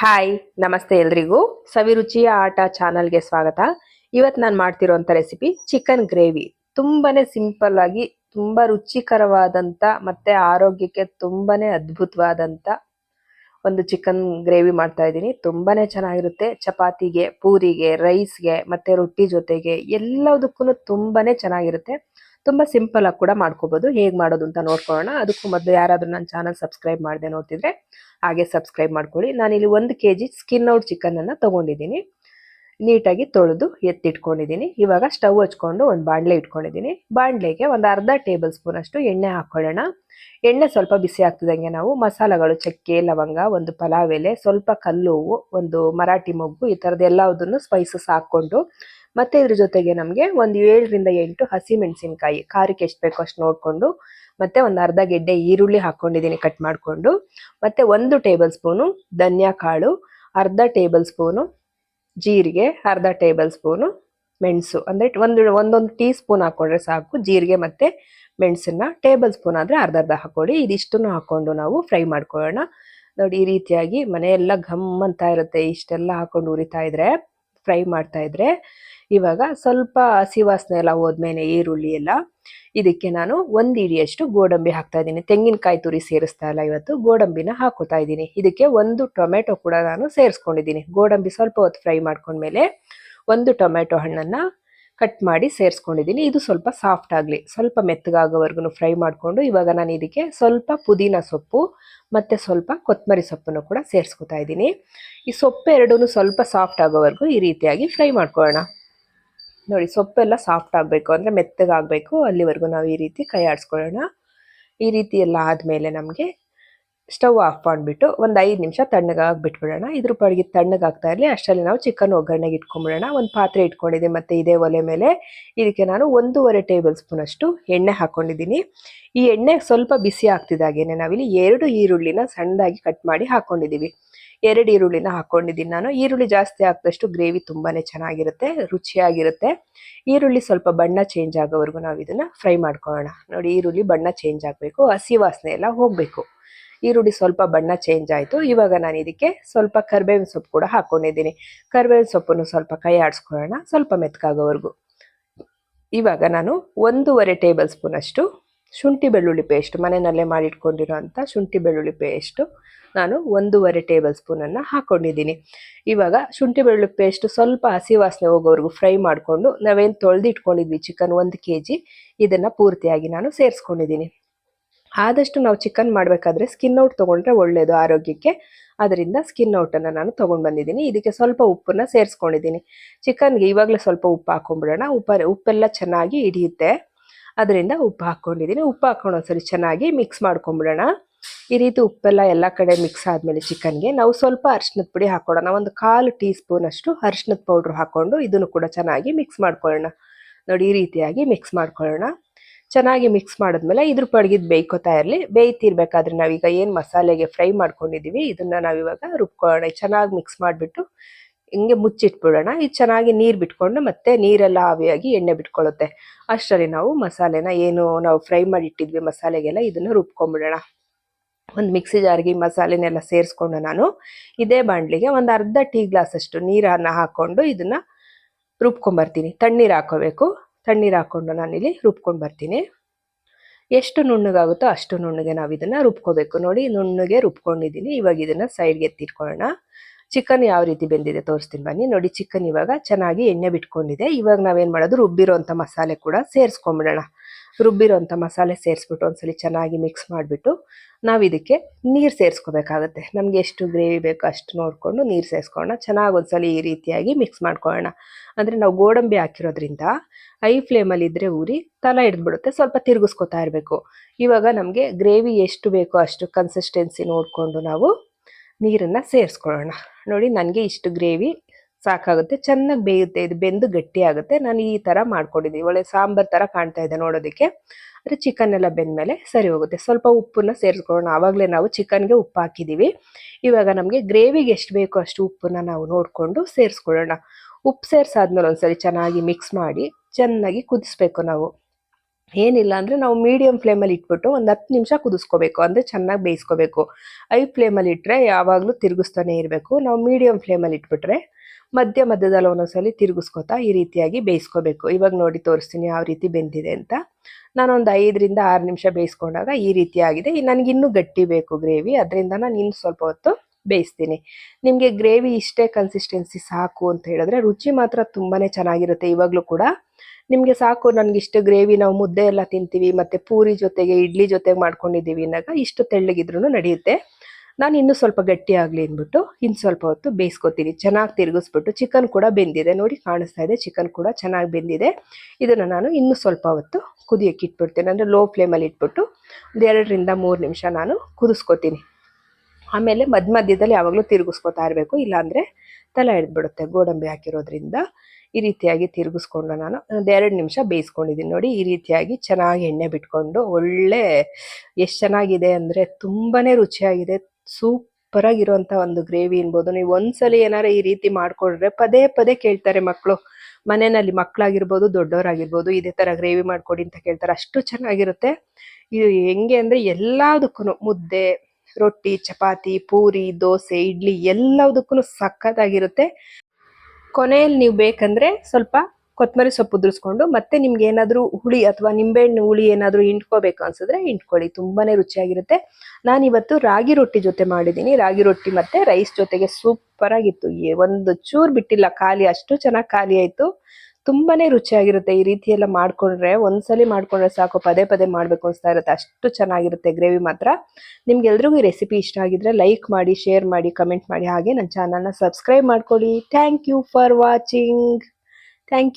Hi ನಮಸ್ತೆ ಎಲ್ರಿಗೂ. ಸವಿರುಚಿಯ ಆಟ ಚಾನಲ್ಗೆ ಸ್ವಾಗತ. ಇವತ್ತು ನಾನು ಮಾಡ್ತಿರೋಂಥ ರೆಸಿಪಿ ಚಿಕನ್ ಗ್ರೇವಿ ತುಂಬಾನೇ ಸಿಂಪಲ್ ಆಗಿ, ತುಂಬಾ ರುಚಿಕರವಾದಂತ ಮತ್ತೆ ಆರೋಗ್ಯಕ್ಕೆ ತುಂಬಾನೇ ಅದ್ಭುತವಾದಂಥ ಒಂದು ಚಿಕನ್ ಗ್ರೇವಿ ಮಾಡ್ತಾ ಇದ್ದೀನಿ. ತುಂಬಾನೇ ಚೆನ್ನಾಗಿರುತ್ತೆ. ಚಪಾತಿಗೆ, ಪೂರಿಗೆ ರೈಸ್ಗೆ ಮತ್ತೆ ರೊಟ್ಟಿ ಜೊತೆಗೆ ಎಲ್ಲದಕ್ಕೂ ತುಂಬಾನೇ ಚೆನ್ನಾಗಿರುತ್ತೆ. ತುಂಬಾ ಸಿಂಪಲ್ ಆಗಿ ಕೂಡ ಮಾಡ್ಕೋಬಹುದು ಹೇಗೆ ಮಾಡೋದು ಅಂತ ನೋಡ್ಕೊಳ್ಳೋಣ. ಅದಕ್ಕೂ ಮೊದಲು ಯಾರಾದ್ರೂ ನನ್ನ ಚಾನಲ್ ಸಬ್ಸ್ಕ್ರೈಬ್ ಮಾಡದೆ ನೋಡ್ತಿದ್ರೆ ಹಾಗೆ ಸಬ್ಸ್ಕ್ರೈಬ್ ಮಾಡ್ಕೊಳ್ಳಿ. ನಾನಿಲ್ಲಿ ಒಂದು K G skin out chicken ಅನ್ನ ತಗೊಂಡಿದ್ದೀನಿ. ನೀಟಾಗಿ ತೊಳೆದು ಎತ್ತಿಟ್ಕೊಂಡಿದ್ದೀನಿ. ಇವಾಗ ಸ್ಟವ್ ಹಚ್ಕೊಂಡು ಒಂದು ಬಾಣಲೆ ಇಟ್ಕೊಂಡಿದ್ದೀನಿ. ಬಾಣಲೆಗೆ ಒಂದು ಅರ್ಧ ಟೇಬಲ್ ಸ್ಪೂನ್ ಅಷ್ಟು ಎಣ್ಣೆ ಹಾಕೊಳ್ಳೋಣ. ಎಣ್ಣೆ ಸ್ವಲ್ಪ ಬಿಸಿ ಆಗ್ತಿದಂಗೆ ನಾವು ಮಸಾಲೆಗಳು, ಚಕ್ಕೆ, ಲವಂಗ, ಒಂದು ಪಲಾವ್ ಎಲೆ, ಸ್ವಲ್ಪ ಕಲ್ಲು ಒಂದು ಮರಾಠಿ ಮೊಗ್ಗು ಈ ಥರದ್ದು ಎಲ್ಲದನ್ನು ಸ್ಪೈಸಸ್ ಹಾಕ್ಕೊಂಡು ಮತ್ತೆ ಇದ್ರ ಜೊತೆಗೆ ನಮಗೆ ಒಂದು ಏಳರಿಂದ ಎಂಟು ಹಸಿ ಮೆಣಸಿನಕಾಯಿ. ಖಾರಕ್ಕೆ ಎಷ್ಟು ಬೇಕೋ ಅಷ್ಟು ನೋಡಿಕೊಂಡು, ಮತ್ತೆ ಒಂದು ಅರ್ಧ ಗೆಡ್ಡೆ ಈರುಳ್ಳಿ ಹಾಕೊಂಡಿದ್ದೀನಿ ಕಟ್ ಮಾಡಿಕೊಂಡು, ಮತ್ತೆ ಒಂದು ಟೇಬಲ್ ಸ್ಪೂನು ಧನಿಯಾ ಕಾಳು, ಅರ್ಧ ಟೇಬಲ್ ಸ್ಪೂನು ಜೀರಿಗೆ, ಅರ್ಧ ಟೇಬಲ್ ಸ್ಪೂನು ಮೆಣಸು. ಅಂದರೆ ಒಂದು, ಒಂದೊಂದು ಟೀ ಸ್ಪೂನ್ ಹಾಕೊಂಡ್ರೆ ಸಾಕು. ಜೀರಿಗೆ ಮತ್ತೆ ಮೆಣಸನ್ನ ಟೇಬಲ್ ಸ್ಪೂನ್ ಆದರೆ ಅರ್ಧ ಅರ್ಧ ಹಾಕೊಳ್ಳಿ. ಇದಿಷ್ಟನ್ನು ಹಾಕೊಂಡು ನಾವು ಫ್ರೈ ಮಾಡ್ಕೊಳ್ಳೋಣ. ನೋಡಿ, ಈ ರೀತಿಯಾಗಿ ಮನೆಯೆಲ್ಲ ಘಮ್ ಅಂತ ಇರುತ್ತೆ. ಇಷ್ಟೆಲ್ಲ ಹಾಕೊಂಡು ಉರಿತಾ ಇದ್ರೆ ಫ್ರೈ ಮಾಡ್ತಾ ಇದ್ರೆ ಇವಾಗ ಸ್ವಲ್ಪ ಹಸಿ ವಾಸನೆ ಎಲ್ಲ ಹೋದ್ಮೇಲೆ ಈರುಳ್ಳಿ ಎಲ್ಲ ಇದಕ್ಕೆ ನಾನು ಒಂದು ಇಡಿಯಷ್ಟು ಗೋಡಂಬಿ ಹಾಕ್ತಾ ಇದ್ದೀನಿ. ತೆಂಗಿನಕಾಯಿ ತುರಿ ಸೇರಿಸ್ತಾ ಇಲ್ಲ ಇವತ್ತು. ಗೋಡಂಬಿನ ಹಾಕೋತಾ ಇದ್ದೀನಿ. ಇದಕ್ಕೆ ಒಂದು ಟೊಮೆಟೊ ಕೂಡ ನಾನು ಸೇರಿಸ್ಕೊಂಡಿದ್ದೀನಿ. ಗೋಡಂಬಿ ಸ್ವಲ್ಪ ಹೊತ್ತು ಫ್ರೈ ಮಾಡ್ಕೊಂಡ್ಮೇಲೆ ಒಂದು ಟೊಮೆಟೊ ಹಣ್ಣನ್ನ ಕಟ್ ಮಾಡಿ ಸೇರಿಸ್ಕೊಂಡಿದ್ದೀನಿ. ಇದು ಸ್ವಲ್ಪ ಸಾಫ್ಟ್ ಆಗಲಿ, ಸ್ವಲ್ಪ ಮೆತ್ತಗಾಗೋವರೆಗೂ ಫ್ರೈ ಮಾಡಿಕೊಂಡು ಇವಾಗ ನಾನು ಇದಕ್ಕೆ ಸ್ವಲ್ಪ ಪುದೀನ ಸೊಪ್ಪು ಮತ್ತು ಸ್ವಲ್ಪ ಕೊತ್ತಂಬರಿ ಸೊಪ್ಪನ್ನು ಕೂಡ ಸೇರಿಸ್ಕೊತಾ ಇದ್ದೀನಿ. ಈ ಸೊಪ್ಪು ಎರಡೂ ಸ್ವಲ್ಪ ಸಾಫ್ಟ್ ಆಗೋವರೆಗೂ ಈ ರೀತಿಯಾಗಿ ಫ್ರೈ ಮಾಡ್ಕೊಳ್ಳೋಣ. ನೋಡಿ, ಸೊಪ್ಪೆಲ್ಲ ಸಾಫ್ಟ್ ಆಗಬೇಕು ಅಂದರೆ ಮೆತ್ತಗಾಗಬೇಕು. ಅಲ್ಲಿವರೆಗೂ ನಾವು ಈ ರೀತಿ ಕೈ ಆಡಿಸ್ಕೊಳ್ಳೋಣ ಈ ರೀತಿ ಎಲ್ಲ ಆದಮೇಲೆ ನಮಗೆ ಸ್ಟವ್ ಆಫ್ ಮಾಡಿಬಿಟ್ಟು ಒಂದು ಐದು ನಿಮಿಷ ತಣ್ಣಗಾಗಿ ಬಿಟ್ಬಿಡೋಣ. ಇದ್ರ ಪಾಡಿಗೆ ತಣ್ಣಗಾಗ್ತಾ ಇರಲಿ. ಅಷ್ಟರಲ್ಲಿ ನಾವು ಚಿಕನ್ ಒಗ್ಗರಣೆಗೆ ಇಟ್ಕೊಂಬಿಡೋಣ. ಒಂದು ಪಾತ್ರೆ ಇಟ್ಕೊಂಡಿದ್ದೆ ಮತ್ತು ಇದೇ ಒಲೆ ಮೇಲೆ ಇದಕ್ಕೆ ನಾನು ಒಂದೂವರೆ ಟೇಬಲ್ ಸ್ಪೂನ್ ಅಷ್ಟು ಎಣ್ಣೆ ಹಾಕ್ಕೊಂಡಿದ್ದೀನಿ ಈ ಎಣ್ಣೆ ಸ್ವಲ್ಪ ಬಿಸಿ ಆಗ್ತಿದ್ದಾಗೇನೆ ನಾವಿಲ್ಲಿ ಎರಡು ಈರುಳ್ಳಿನ ಸಣ್ಣದಾಗಿ ಕಟ್ ಮಾಡಿ ಹಾಕ್ಕೊಂಡಿದ್ದೀವಿ ಎರಡು ಈರುಳ್ಳಿನ ಹಾಕ್ಕೊಂಡಿದ್ದೀನಿ ನಾನು. ಈರುಳ್ಳಿ ಜಾಸ್ತಿ ಹಾಕಿದಷ್ಟು ಗ್ರೇವಿ ತುಂಬಾನೇ ಚೆನ್ನಾಗಿರುತ್ತೆ, ರುಚಿಯಾಗಿರುತ್ತೆ. ಈರುಳ್ಳಿ ಸ್ವಲ್ಪ ಬಣ್ಣ ಚೇಂಜ್ ಆಗೋವರೆಗೂ ನಾವು ಇದನ್ನು ಫ್ರೈ ಮಾಡ್ಕೊಳ್ಳೋಣ. ನೋಡಿ ಈರುಳ್ಳಿ ಬಣ್ಣ ಚೇಂಜ್ ಆಗಬೇಕು. ಹಸಿ ವಾಸನೆ ಎಲ್ಲ ಹೋಗಬೇಕು. ಈರುಳ್ಳಿ ಸ್ವಲ್ಪ ಬಣ್ಣ ಚೇಂಜ್ ಆಯಿತು. ಇವಾಗ ನಾನು ಇದಕ್ಕೆ ಸ್ವಲ್ಪ ಕರ್ಬೇವಿನ ಸೊಪ್ಪು ಕೂಡ ಹಾಕ್ಕೊಂಡಿದ್ದೀನಿ ಕರ್ಬೇವಿನ ಸೊಪ್ಪನ್ನು ಸ್ವಲ್ಪ ಕೈ ಆಡಿಸ್ಕೊಳ್ಳೋಣ. ಸ್ವಲ್ಪ ಮೆತ್ಕಾಗೋವರೆಗೂ ಇವಾಗ ನಾನು ಒಂದೂವರೆ ಟೇಬಲ್ ಸ್ಪೂನ್ ಅಷ್ಟು ಶುಂಠಿ ಬೆಳ್ಳುಳ್ಳಿ ಪೇಸ್ಟ್ ಮನೆಯಲ್ಲೇ ಮಾಡಿಟ್ಕೊಂಡಿರೋ ಅಂಥ ಶುಂಠಿ ಬೆಳ್ಳುಳ್ಳಿ ಪೇಸ್ಟು ನಾನು ಒಂದೂವರೆ ಟೇಬಲ್ ಸ್ಪೂನನ್ನು ಹಾಕ್ಕೊಂಡಿದ್ದೀನಿ ಇವಾಗ ಶುಂಠಿ ಬೆಳ್ಳುಳ್ಳಿ ಪೇಸ್ಟ್ ಸ್ವಲ್ಪ ಹಸಿ ವಾಸನೆ ಹೋಗೋವರೆಗೂ ಫ್ರೈ ಮಾಡಿಕೊಂಡು ನಾವೇನು ತೊಳೆದಿಟ್ಕೊಂಡಿದ್ವಿ ಚಿಕನ್ ಒಂದು ಕೆ ಜಿ ಇದನ್ನು ಪೂರ್ತಿಯಾಗಿ ನಾನು ಸೇರಿಸ್ಕೊಂಡಿದ್ದೀನಿ. ಆದಷ್ಟು ನಾವು ಚಿಕನ್ ಮಾಡಬೇಕಾದ್ರೆ ಸ್ಕಿನ್ ಔಟ್ ತೊಗೊಂಡ್ರೆ ಒಳ್ಳೆಯದು ಆರೋಗ್ಯಕ್ಕೆ. ಅದರಿಂದ ಸ್ಕಿನ್ ಔಟನ್ನು ನಾನು ತೊಗೊಂಡು ಬಂದಿದ್ದೀನಿ. ಇದಕ್ಕೆ ಸ್ವಲ್ಪ ಉಪ್ಪನ್ನು ಸೇರಿಸ್ಕೊಂಡಿದ್ದೀನಿ. ಚಿಕನ್ಗೆ ಇವಾಗಲೇ ಸ್ವಲ್ಪ ಉಪ್ಪು ಹಾಕೊಂಡ್ಬಿಡೋಣ ಉಪ್ಪ, ಉಪ್ಪೆಲ್ಲ ಚೆನ್ನಾಗಿ ಹಿಡಿಯುತ್ತೆ. ಅದರಿಂದ ಉಪ್ಪು ಹಾಕ್ಕೊಂಡಿದ್ದೀನಿ ಉಪ್ಪು ಹಾಕೊಂಡು ಒಂದ್ಸರಿ ಚೆನ್ನಾಗಿ ಮಿಕ್ಸ್ ಮಾಡ್ಕೊಂಬಿಡೋಣ. ಈ ರೀತಿ ಉಪ್ಪೆಲ್ಲ ಎಲ್ಲ ಕಡೆ ಮಿಕ್ಸ್ ಆದಮೇಲೆ ಚಿಕನ್ಗೆ ನಾವು ಸ್ವಲ್ಪ ಅರ್ಶಿನದ ಪುಡಿ ಹಾಕೊಡೋಣ. ಒಂದು ಕಾಲು ಟೀ ಸ್ಪೂನ್ ಅಷ್ಟು ಅರಿಶಿನದ ಪೌಡ್ರ್ ಹಾಕ್ಕೊಂಡು ಇದನ್ನು ಕೂಡ ಚೆನ್ನಾಗಿ ಮಿಕ್ಸ್ ಮಾಡ್ಕೊಳ್ಳೋಣ. ನೋಡಿ ಈ ರೀತಿಯಾಗಿ ಮಿಕ್ಸ್ ಮಾಡ್ಕೊಳ್ಳೋಣ. ಚೆನ್ನಾಗಿ ಮಿಕ್ಸ್ ಮಾಡಿದ್ಮೇಲೆ ಇದ್ರ ಪಡ್ಗಿದ್ ಬೇಯ್ಕೋತಾ ಇರಲಿ. ಬೇಯ್ತಿರ್ಬೇಕಾದ್ರೆ ನಾವೀಗ ಏನು ಮಸಾಲೆಗೆ ಫ್ರೈ ಮಾಡ್ಕೊಂಡಿದ್ದೀವಿ ಇದನ್ನ ನಾವಿವಾಗ ರುಬ್ಕೊಳ್ಳೋಣ. ಚೆನ್ನಾಗಿ ಮಿಕ್ಸ್ ಮಾಡಿಬಿಟ್ಟು ಹಿಂಗೆ ಮುಚ್ಚಿಟ್ಬಿಡೋಣ. ಇದು ಚೆನ್ನಾಗಿ ನೀರು ಬಿಟ್ಕೊಂಡು ಮತ್ತೆ ನೀರೆಲ್ಲ ಆವಿಯಾಗಿ ಎಣ್ಣೆ ಬಿಟ್ಕೊಳ್ಳುತ್ತೆ. ಅಷ್ಟರಲ್ಲಿ ನಾವು ಮಸಾಲೆನ ಏನು ನಾವು ಫ್ರೈ ಮಾಡಿಟ್ಟಿದ್ವಿ ಮಸಾಲೆಗೆಲ್ಲ ಇದನ್ನು ರುಬ್ಕೊಂಡ್ಬಿಡೋಣ ಒಂದು ಮಿಕ್ಸಿ ಜಾರ್ಗೆ ಮಸಾಲೆನೆಲ್ಲ ಸೇರಿಸ್ಕೊಂಡು ನಾನು ಇದೇ ಬಾಣಲಿಗೆ ಒಂದು ಅರ್ಧ ಟೀ ಗ್ಲಾಸ್ ಅಷ್ಟು ನೀರನ್ನು ಹಾಕ್ಕೊಂಡು ಇದನ್ನು ರುಬ್ಕೊಂಬರ್ತೀನಿ. ತಣ್ಣೀರು ಹಾಕೋಬೇಕು. ತಣ್ಣೀರು ಹಾಕ್ಕೊಂಡು ನಾನಿಲ್ಲಿ ರುಬ್ಕೊಂಡು ಬರ್ತೀನಿ. ಎಷ್ಟು ನುಣ್ಣಗಾಗುತ್ತೋ ಅಷ್ಟು ನುಣ್ಣಗೆ ನಾವು ಇದನ್ನು ರುಬ್ಕೋಬೇಕು. ನೋಡಿ, ನುಣ್ಣಗೆ ರುಬ್ಕೊಂಡಿದ್ದೀನಿ. ಇವಾಗ ಇದನ್ನು ಸೈಡ್ಗೆ ಎತ್ತಿಟ್ಕೊಳ್ಳೋಣ. ಚಿಕನ್ ಯಾವ ರೀತಿ ಬೆಂದಿದೆ ತೋರಿಸ್ತೀನಿ ಬನ್ನಿ. ನೋಡಿ, ಚಿಕನ್ ಇವಾಗ ಚೆನ್ನಾಗಿ ಎಣ್ಣೆ ಬಿಟ್ಕೊಂಡಿದೆ. ಇವಾಗ ನಾವೇನು ಮಾಡೋದು? ರುಬ್ಬಿರೋಂಥ ಮಸಾಲೆ ಕೂಡ ಸೇರಿಸ್ಕೊಂಬಿಡೋಣ. ರುಬ್ಬಿರೋಂಥ ಮಸಾಲೆ ಸೇರಿಸ್ಬಿಟ್ಟು ಒಂದ್ಸಲಿ ಚೆನ್ನಾಗಿ ಮಿಕ್ಸ್ ಮಾಡಿಬಿಟ್ಟು ನಾವು ಇದಕ್ಕೆ ನೀರು ಸೇರಿಸ್ಕೋಬೇಕಾಗತ್ತೆ. ನಮಗೆ ಎಷ್ಟು ಗ್ರೇವಿ ಬೇಕೋ ಅಷ್ಟು ನೋಡಿಕೊಂಡು ನೀರು ಸೇರಿಸ್ಕೊಳ್ಳೋಣ. ಚೆನ್ನಾಗಿ ಒಂದ್ಸಲಿ ಈ ರೀತಿಯಾಗಿ ಮಿಕ್ಸ್ ಮಾಡ್ಕೊಳ್ಳೋಣ. ಅಂದರೆ ನಾವು ಗೋಡಂಬಿ ಹಾಕಿರೋದ್ರಿಂದ ಐ ಫ್ಲೇಮಲ್ಲಿ ಇದ್ದರೆ ಊರಿ ತಲ ಹಿಡಿದ್ಬಿಡುತ್ತೆ, ಸ್ವಲ್ಪ ತಿರುಗಿಸ್ಕೊತಾ ಇರಬೇಕು. ಇವಾಗ ನಮಗೆ ಗ್ರೇವಿ ಎಷ್ಟು ಬೇಕೋ ಅಷ್ಟು ಕನ್ಸಿಸ್ಟೆನ್ಸಿ ನೋಡಿಕೊಂಡು ನಾವು ನೀರನ್ನು ಸೇರಿಸ್ಕೊಳ್ಳೋಣ. ನೋಡಿ ನನಗೆ ಇಷ್ಟು ಗ್ರೇವಿ ಸಾಕಾಗುತ್ತೆ, ಚೆನ್ನಾಗಿ ಬೇಯುತ್ತೆ, ಇದು ಬೆಂದು ಗಟ್ಟಿ ಆಗುತ್ತೆ ನಾನು ಈ ಥರ ಮಾಡ್ಕೊಂಡಿದ್ದೀನಿ. ಒಳ್ಳೆ ಸಾಂಬಾರ್ ಥರ ಕಾಣ್ತಾ ಇದೆ ನೋಡೋದಕ್ಕೆ. ಅಂದರೆ ಚಿಕನ್ ಎಲ್ಲ ಬೆಂದಮೇಲೆ ಸರಿ ಹೋಗುತ್ತೆ. ಸ್ವಲ್ಪ ಉಪ್ಪನ್ನ ಸೇರಿಸ್ಕೊಳ್ಳೋಣ. ಆವಾಗಲೇ ನಾವು ಚಿಕನ್ಗೆ ಉಪ್ಪು ಹಾಕಿದ್ದೀವಿ ಇವಾಗ ನಮಗೆ ಗ್ರೇವಿಗೆ ಎಷ್ಟು ಬೇಕೋ ಅಷ್ಟು ಉಪ್ಪನ್ನ ನಾವು ನೋಡಿಕೊಂಡು ಸೇರಿಸ್ಕೊಳ್ಳೋಣ. ಉಪ್ಪು ಸೇರಿಸಾದ್ಮೇಲೆ ಒಂದ್ಸರಿ ಚೆನ್ನಾಗಿ ಮಿಕ್ಸ್ ಮಾಡಿ ಚೆನ್ನಾಗಿ ಕುದಿಸ್ಬೇಕು ನಾವು. ಏನಿಲ್ಲ ಅಂದರೆ ನಾವು ಮೀಡಿಯಂ ಫ್ಲೇಮಲ್ಲಿ ಇಟ್ಬಿಟ್ಟು ಒಂದು ಹತ್ತು ನಿಮಿಷ ಕುದಿಸ್ಕೋಬೇಕು. ಅಂದರೆ ಚೆನ್ನಾಗಿ ಬೇಯಿಸ್ಕೋಬೇಕು. ಐ ಫ್ಲೇಮಲ್ಲಿ ಇಟ್ಟರೆ ಯಾವಾಗಲೂ ತಿರುಗಿಸ್ತಾನೆ ಇರಬೇಕು. ನಾವು ಮೀಡಿಯಂ ಫ್ಲೇಮಲ್ಲಿ ಇಟ್ಬಿಟ್ರೆ ಮಧ್ಯ ಮಧ್ಯದಲ್ಲಿ ಒಂದೊಂದ್ಸಲಿ ತಿರುಗಿಸ್ಕೊತಾ ಈ ರೀತಿಯಾಗಿ ಬೇಯಿಸ್ಕೋಬೇಕು. ಇವಾಗ ನೋಡಿ ತೋರಿಸ್ತೀನಿ ಯಾವ ರೀತಿ ಬೆಂದಿದೆ ಅಂತ. ನಾನೊಂದು ಐದರಿಂದ ಆರು ನಿಮಿಷ ಬೇಯಿಸ್ಕೊಂಡಾಗ ಈ ರೀತಿ ಆಗಿದೆ. ನನಗೆ ಇನ್ನೂ ಗಟ್ಟಿ ಬೇಕು ಗ್ರೇವಿ, ಅದರಿಂದ ನಾನು ಇನ್ನು ಸ್ವಲ್ಪ ಹೊತ್ತು ಬೇಯಿಸ್ತೀನಿ. ನಿಮಗೆ ಗ್ರೇವಿ ಇಷ್ಟೇ ಕನ್ಸಿಸ್ಟೆನ್ಸಿ ಸಾಕು ಅಂತ ಹೇಳಿದ್ರೆ ರುಚಿ ಮಾತ್ರ ತುಂಬಾ ಚೆನ್ನಾಗಿರುತ್ತೆ ಇವಾಗಲೂ ಕೂಡ. ನಿಮಗೆ ಸಾಕು, ನನಗೆ ಇಷ್ಟು ಗ್ರೇವಿ, ನಾವು ಮುದ್ದೆ ಎಲ್ಲ ತಿಂತೀವಿ, ಮತ್ತು ಪೂರಿ ಜೊತೆಗೆ, ಇಡ್ಲಿ ಜೊತೆಗೆ ಮಾಡ್ಕೊಂಡಿದ್ದೀವಿ ಅಂದಾಗ ಇಷ್ಟು ತೆಳ್ಳಗಿದ್ರೂ ನಡೆಯುತ್ತೆ. ನಾನು ಇನ್ನೂ ಸ್ವಲ್ಪ ಗಟ್ಟಿ ಆಗಲಿ ಅಂದ್ಬಿಟ್ಟು ಇನ್ನು ಸ್ವಲ್ಪ ಹೊತ್ತು ಬೇಯಿಸ್ಕೊತೀನಿ. ಚೆನ್ನಾಗಿ ತಿರುಗಿಸ್ಬಿಟ್ಟು ಚಿಕನ್ ಕೂಡ ಬೆಂದಿದೆ. ನೋಡಿ ಕಾಣಿಸ್ತಾ ಇದೆ ಚಿಕನ್ ಕೂಡ ಚೆನ್ನಾಗಿ ಬೆಂದಿದೆ. ಇದನ್ನು ನಾನು ಇನ್ನೂ ಸ್ವಲ್ಪ ಹೊತ್ತು ಕುದಿಯೋಕ್ಕೆ ಇಟ್ಬಿಡ್ತೀನಿ. ಅಂದರೆ ಲೋ ಫ್ಲೇಮಲ್ಲಿ ಇಟ್ಬಿಟ್ಟು ಒಂದು ಎರಡರಿಂದ ಮೂರು ನಿಮಿಷ ನಾನು ಕುದಿಸ್ಕೊತೀನಿ. ಆಮೇಲೆ ಮಧ್ಯ ಮಧ್ಯದಲ್ಲಿ ಯಾವಾಗಲೂ ತಿರುಗಿಸ್ಕೊತಾ ಇರಬೇಕು. ಇಲ್ಲಾಂದರೆ ತಲೆ ಹಿಡಿದ್ಬಿಡುತ್ತೆ ಗೋಡಂಬಿ ಹಾಕಿರೋದ್ರಿಂದ ಈ ರೀತಿಯಾಗಿ ತಿರುಗಿಸ್ಕೊಂಡು ನಾನು ಒಂದು ಎರಡು ನಿಮಿಷ ಬೇಯಿಸ್ಕೊಂಡಿದ್ದೀನಿ. ನೋಡಿ ಈ ರೀತಿಯಾಗಿ ಚೆನ್ನಾಗಿ ಎಣ್ಣೆ ಬಿಟ್ಕೊಂಡು ಒಳ್ಳೆ ಎಷ್ಟು ಚೆನ್ನಾಗಿದೆ ಅಂದರೆ ತುಂಬಾ ರುಚಿಯಾಗಿದೆ. ಸೂಪರಾಗಿರುವಂಥ ಒಂದು ಗ್ರೇವಿ ಅನ್ಬೋದು. ನೀವು ಒಂದ್ಸಲಿ ಏನಾರು ಈ ರೀತಿ ಮಾಡ್ಕೊಂಡ್ರೆ ಪದೇ ಪದೇ ಕೇಳ್ತಾರೆ ಮಕ್ಕಳು ಮನೆಯಲ್ಲಿ ಮಕ್ಕಳಾಗಿರ್ಬೋದು ದೊಡ್ಡವರಾಗಿರ್ಬೋದು, ಇದೇ ಥರ ಗ್ರೇವಿ ಮಾಡಿಕೊಡಿ ಅಂತ ಕೇಳ್ತಾರೆ. ಅಷ್ಟು ಚೆನ್ನಾಗಿರುತ್ತೆ. ಇದು ಹೆಂಗೆ ಅಂದರೆ ಎಲ್ಲದಕ್ಕೂ ಮುದ್ದೆ, ರೊಟ್ಟಿ, ಚಪಾತಿ, ಪೂರಿ, ದೋಸೆ, ಇಡ್ಲಿ ಎಲ್ಲದಕ್ಕೂ ಸಖತ್ತಾಗಿರುತ್ತೆ. ಕೊನೆಯಲ್ಲಿ ನೀವು ಬೇಕಂದ್ರೆ ಸ್ವಲ್ಪ ಕೊತ್ತಂಬರಿ ಸೊಪ್ಪು ಉದುರಿಸ್ಕೊಂಡು ಮತ್ತೆ ನಿಮ್ಗೆ ಏನಾದರೂ ಹುಳಿ ಅಥವಾ ನಿಂಬೆಹಣ್ಣು ಹುಳಿ ಏನಾದರೂ ಹಿಂಡ್ಕೋಬೇಕು ಅನ್ಸಿದ್ರೆ ಹಿಂಡ್ಕೊಳ್ಳಿ, ತುಂಬಾನೇ ರುಚಿಯಾಗಿರುತ್ತೆ. ನಾನು ಇವತ್ತು ರಾಗಿ ರೊಟ್ಟಿ ಜೊತೆ ಮಾಡಿದ್ದೀನಿ. ರಾಗಿ ರೊಟ್ಟಿ ಮತ್ತೆ ರೈಸ್ ಜೊತೆಗೆ ಸೂಪರ್ ಆಗಿತ್ತು. ಒಂದು ಚೂರು ಬಿಟ್ಟಿಲ್ಲ, ಖಾಲಿ, ಅಷ್ಟು ಚೆನ್ನಾಗಿ ಖಾಲಿ ಆಯ್ತು. ತುಂಬಾನೇ ರುಚಿಯಾಗಿರುತ್ತೆ ಈ ರೀತಿ ಎಲ್ಲ ಮಾಡ್ಕೊಂಡ್ರೆ. ಒಂದ್ಸಲಿ ಮಾಡ್ಕೊಂಡ್ರೆ ಸಾಕು, ಪದೇ ಪದೇ ಮಾಡ್ಬೇಕು ಅನ್ಸ್ತಾ ಇರುತ್ತೆ. ಅಷ್ಟು ಚೆನ್ನಾಗಿರುತ್ತೆ ಗ್ರೇವಿ ಮಾತ್ರ. ನಿಮ್ಗೆಲ್ರಿಗೂ ಈ ರೆಸಿಪಿ ಇಷ್ಟ ಆಗಿದ್ರೆ ಲೈಕ್ ಮಾಡಿ, ಶೇರ್ ಮಾಡಿ, ಕಮೆಂಟ್ ಮಾಡಿ. ಹಾಗೆ ನನ್ನ ಚಾನಲ್ನ ಸಬ್ಸ್ಕ್ರೈಬ್ ಮಾಡ್ಕೊಳ್ಳಿ. Thank you for watching. Thank